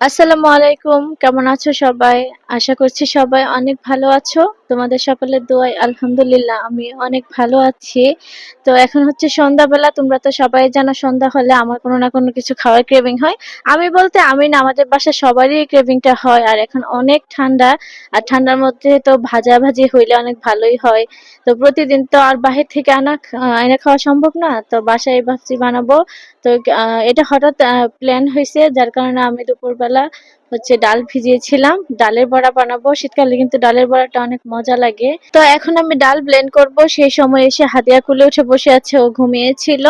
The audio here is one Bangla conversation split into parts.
আসসালামু আলাইকুম কেমন আছো সবাই? আশা করছি সবাই অনেক ভালো আছো। তোমাদের সকলের দোয়ায় আলহামদুলিল্লাহ, আমি অনেক ভালো আছি। তো এখন হচ্ছে সন্ধ্যাবেলা, তোমরা তো সবাই জানো সন্ধ্যা হলে আমার কোনো না কোনো কিছু খাওয়ার ক্রেভিং হয়। আমি বলতে আমি না আমাদের বাসায় সবারই ক্রেভিংটা হয়, আর এখন অনেক ঠান্ডা, আর ঠান্ডার মধ্যে তো ভাজা ভাজি হইলে অনেক ভালোই হয়। তো প্রতিদিন তো আর বাহির থেকে আনা এনে খাওয়া সম্ভব না, তো বাসায় ভাবছি বানাবো। তো এটা হঠাৎ প্ল্যান হয়েছে যার কারণে আমি দুপুরবেলা হচ্ছে ডাল ভিজিয়েছিলাম, ডালের বড়া বানাবো। শীতকালে কিন্তু ডালের বড়াটা অনেক মজা লাগে। তো এখন আমি ডাল ব্লেন্ড করব। সেই সময় এসে হাদিয়া কুলে উঠে বসে আছে, ও ঘুমিয়েছিল।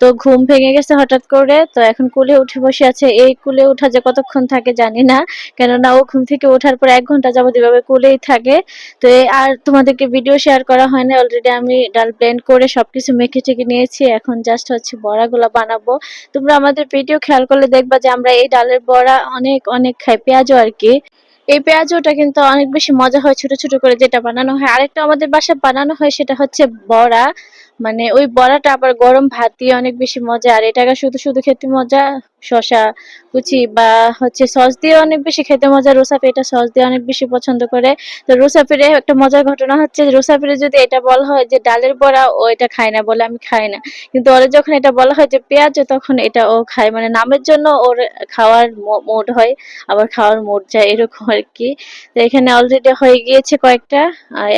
তো ঘুম ভেঙে গেছে হঠাৎ করে। তো এখন কুলে উঠে বসে আছে। এই কুলে উঠা যে কতক্ষণ থাকে জানি না। কেননা ও ঘুম থেকে ওঠার পর এক ঘণ্টা যাবত এভাবে কুলেই থাকে। তো আর তোমাদেরকে ভিডিও শেয়ার করা হয় না অলরেডি আমি ডাল ব্লেন্ড করে সবকিছু মেখে টেকে নিয়েছি। এখন জাস্ট হচ্ছে বড়াগুলো বানাবো। তোমরা আমাদের ভিডিও খেয়াল করলে দেখবা যে আমরা এই ডালের বড়া অনেক অনেক খাই পেঁয়াজও আর কি। এই পেঁয়াজটা কিন্তু অনেক বেশি মজা হয় ছোট ছোট করে যেটা বানানো হয়। আরেকটা আমাদের বাসায় বানানো হয় সেটা হচ্ছে বড়া। মানে ওই বড়াটা আবার গরম ভাত দিয়ে অনেক বেশি মজা। আর এটাকে শুধু শুধু খেতে মজা? শসা, কুচি বা হচ্ছে সস দিয়ে অনেক বেশি খেতে মজা। রোসাফি এটা সস দিয়ে অনেক বেশি পছন্দ করে। তো রোসাফিরে একটা মজার ঘটনা হচ্ছে রোসাফিরে যদি এটা বলা হয় যে, ডালের বড়া ও এটা খায় না বলে আমি খাই না। কিন্তু ওরে যখন এটা বলা হয় যে পেঁয়াজ তখন এটা ও খায়। মানে নামের জন্য ওর খাওয়ার মোড হয়, আবার খাওয়ার মোড যায়, এরকম আর কি। তো এখানে অলরেডি হয়ে গিয়েছে কয়েকটা।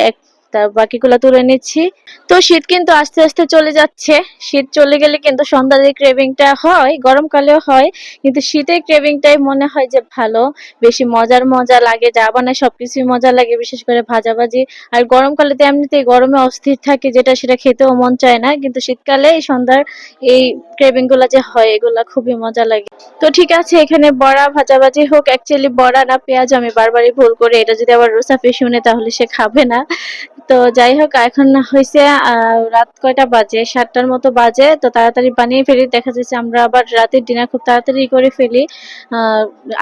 এক তার বাকিগুলো তুলে নিচ্ছি। তো শীত কিন্তু আস্তে আস্তে চলে যাচ্ছে। শীত চলে গেলে কিন্তু সন্ধ্যার যে ক্রেভিংটা হয় গরমকালেও হয়। কিন্তু শীতের ক্রেভিংটাই মনে হয় যে ভালো। বেশি মজার মজা লাগে, যা বানায় সবকিছুই মজা লাগে, বিশেষ করে ভাজাভাজি। আর গরমকালে তো এমনিতেই গরমে অস্থির থাকে, যেটা সেটা খেতেও মন চায় না। কিন্তু শীতকালে এই সন্ধ্যার এই ক্রেভিংগুলা যে হয়, এগুলা খুবই মজা লাগে। তো ঠিক আছে, এখানে বড়া, ভাজাভাজি হোক অ্যাকচুয়ালি বড়া না, পেঁয়াজ আমি বারবারই ভুল করে এটা যদি আবার রুসাফি শুনে তাহলে সে খাবে না। তো যাই হোক, এখন হয়েছে রাত কয়টা বাজে? সাতটার মতো বাজে, তো তাড়াতাড়ি বানিয়ে ফেলি। দেখা যাচ্ছে আমরা আবার রাতের ডিনার খুব তাড়াতাড়ি করে ফেলি।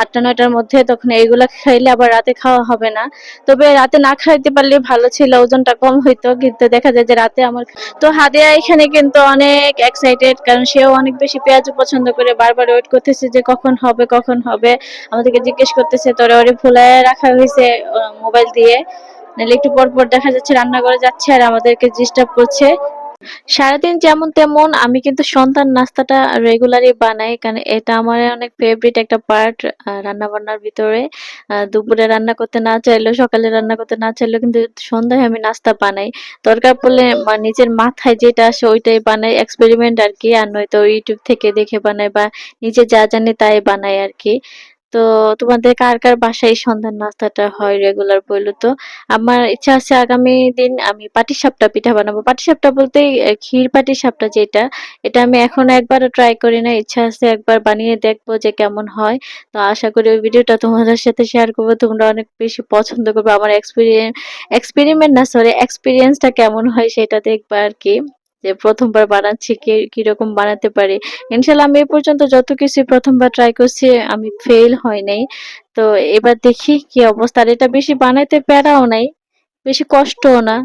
আটটা, নয়টার মধ্যে তখন এইগুলা খাইলে আবার রাতে খাওয়া হবে না। তবে রাতে না খাইতে পারলে ভালো ছিল, ওজনটা কম হইতো, কিন্তু দেখা যায় যে রাতে আমার তো হাদিয়া এখানে কিন্তু অনেক এক্সাইটেড কারণ সেও অনেক বেশি পেঁয়াজ পছন্দ করে। বারবার ওয়েট করতেছে যে কখন হবে কখন হবে। আমাদেরকে জিজ্ঞেস করতেছে, তোরে ওরে ভুলায় রাখা হয়েছে মোবাইল দিয়ে? নাহলে একটু পর পর দেখা যাচ্ছে রান্নাঘরে যাচ্ছে আর আমাদেরকে ডিস্টার্ব করছে। সারাদিন যেমন তেমন, আমি কিন্তু সন্তান নাস্তাটা রেগুলারই বানাই, কারণ এটা আমার অনেক ফেভারিট একটা পার্ট রান্না বান্নার ভিতরে। দুপুরে রান্না করতে না চাইলেও, সকালে রান্না করতে না চাইলেও কিন্তু সন্ধ্যায় আমি নাস্তা বানাই। দরকার পড়লে নিজের মাথায় যেটা আসে ওইটাই বানাই এক্সপেরিমেন্ট আর কি, আর নয়তো ইউটিউব থেকে দেখে বানাই বা নিজে যা জানি তাই বানাই আর কি। তো তোমাদের কার কার বাসায় এই সন্ধ্যার নাস্তাটা হয় রেগুলার বলল তো? আমার ইচ্ছা আছে আগামী দিন আমি পাটিসাপটা পিঠা বানাবো। পাটিসাপটা বলতে ক্ষীর পাটিসাপটা যেটা, এটা আমি এখনও একবারও ট্রাই করি না ইচ্ছা আছে একবার বানিয়ে দেখব যে কেমন হয়। তো আশা করি ওই ভিডিওটা তোমাদের সাথে শেয়ার করব। তোমরা অনেক বেশি পছন্দ করবে। আমার এক্সপিরিয়েন্স এক্সপেরিমেন্ট না সরি এক্সপিরিয়েন্সটা কেমন হয় সেটা দেখবা আর কি। যে প্রথমবার বানাচ্ছি কি, কীরকম বানাতে পারি। ইনশাল্লাহ আমি এ পর্যন্ত যত কিছু প্রথমবার ট্রাই করছি, আমি ফেল হয় নাই। তো এবার দেখি কি অবস্থা। আর এটা বেশি বানাইতে প্যারাও নাই, বেশি কষ্টও না।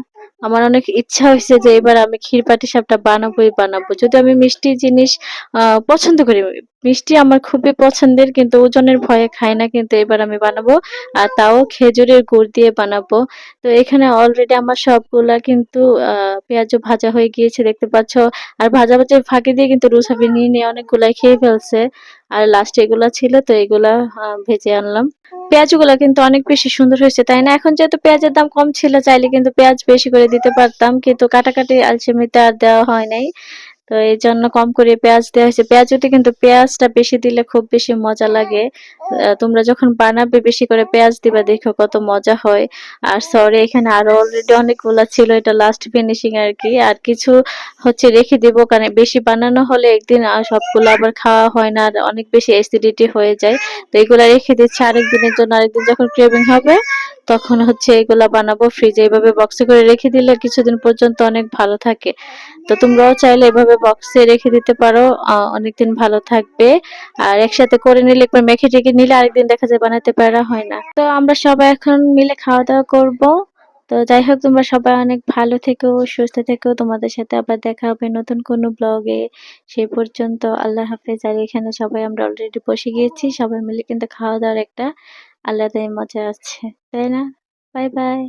আমার অনেক ইচ্ছা হয়েছে যে এবার আমি ক্ষীর পাটিসাপটা বানাবোই, বানাবো। যদি আমি মিষ্টি জিনিস পছন্দ করি, মিষ্টি আমার খুবই পছন্দের, কিন্তু ওজনের ভয়ে খাই না, কিন্তু এবার আমি বানাবো। আর তাও খেজুরের গুড় দিয়ে বানাবো। তো এখানে অলরেডি আমার সবগুলা কিন্তু পেঁয়াজও ভাজা হয়ে গিয়েছে, দেখতে পাচ্ছ। আর ভাজা ভাজা ফাঁকি দিয়ে কিন্তু রুসাফি নিয়ে নিয়ে অনেকগুলাই খেয়ে ফেলছে। আর লাস্টে এগুলা ছিল, তো এগুলা ভেজে আনলাম। পেঁয়াজগুলো কিন্তু অনেক বেশি সুন্দর হয়েছে, তাই না? এখন যেহেতু পেঁয়াজের দাম কম ছিল, চাইলে কিন্তু পেঁয়াজ বেশি করে দিতে পারতাম, কিন্তু কাটাকাটি আলসেমিতে আর দেওয়া হয় নাই। তো এই জন্য কম করে পেঁয়াজ দেওয়া হয়েছে। পেঁয়াজতে কিন্তু পেঁয়াজটা বেশি দিলে খুব বেশি মজা লাগে। তোমরা যখন বানাবে বেশি করে পেঁয়াজ দিবা, দেখো কত মজা হয়। আর সরি এখানে আরও অলরেডি অনেকগুলা ছিল, এটা লাস্ট ফিনিশিং আর কি। আর কিছু হচ্ছে রেখে দিব, কারণ বেশি বানানো হলে একদিন সবগুলো আবার খাওয়া হয় না, আর অনেক বেশি অ্যাসিডিটি হয়ে যায়। তো এগুলা রেখে দিচ্ছি, আরেকদিনের জন্য আরেকদিন যখন ক্রেভিং হবে তখন হচ্ছে এগুলা বানাবো ফ্রিজে এইভাবে বক্সে করে রেখে দিলে কিছুদিন পর্যন্ত অনেক ভালো থাকে। তো তোমরাও চাইলে এভাবে বক্সে রেখে দিতে পারো অনেকদিন ভালো থাকবে। আর একসাথে করে নিলে, একবার মেখে টেখে নিলে আরেকদিন দেখা যায় বানাতে পারা হয় না। তো আমরা সবাই এখন মিলে খাওয়া দাওয়া করব। তো যাই হোক, তোমরা সবাই অনেক ভালো থেকো, সুস্থ থেকো। তোমাদের সাথে আবার দেখা হবে নতুন কোনো ব্লগে। সেই পর্যন্ত আল্লাহ হাফেজ। আর এখানে সবাই আমরা অলরেডি বসে গিয়েছি। সবাই মিলে কিন্তু খাওয়া দাওয়ার একটা আলাদাই মজা আছে তাই না? Bye bye.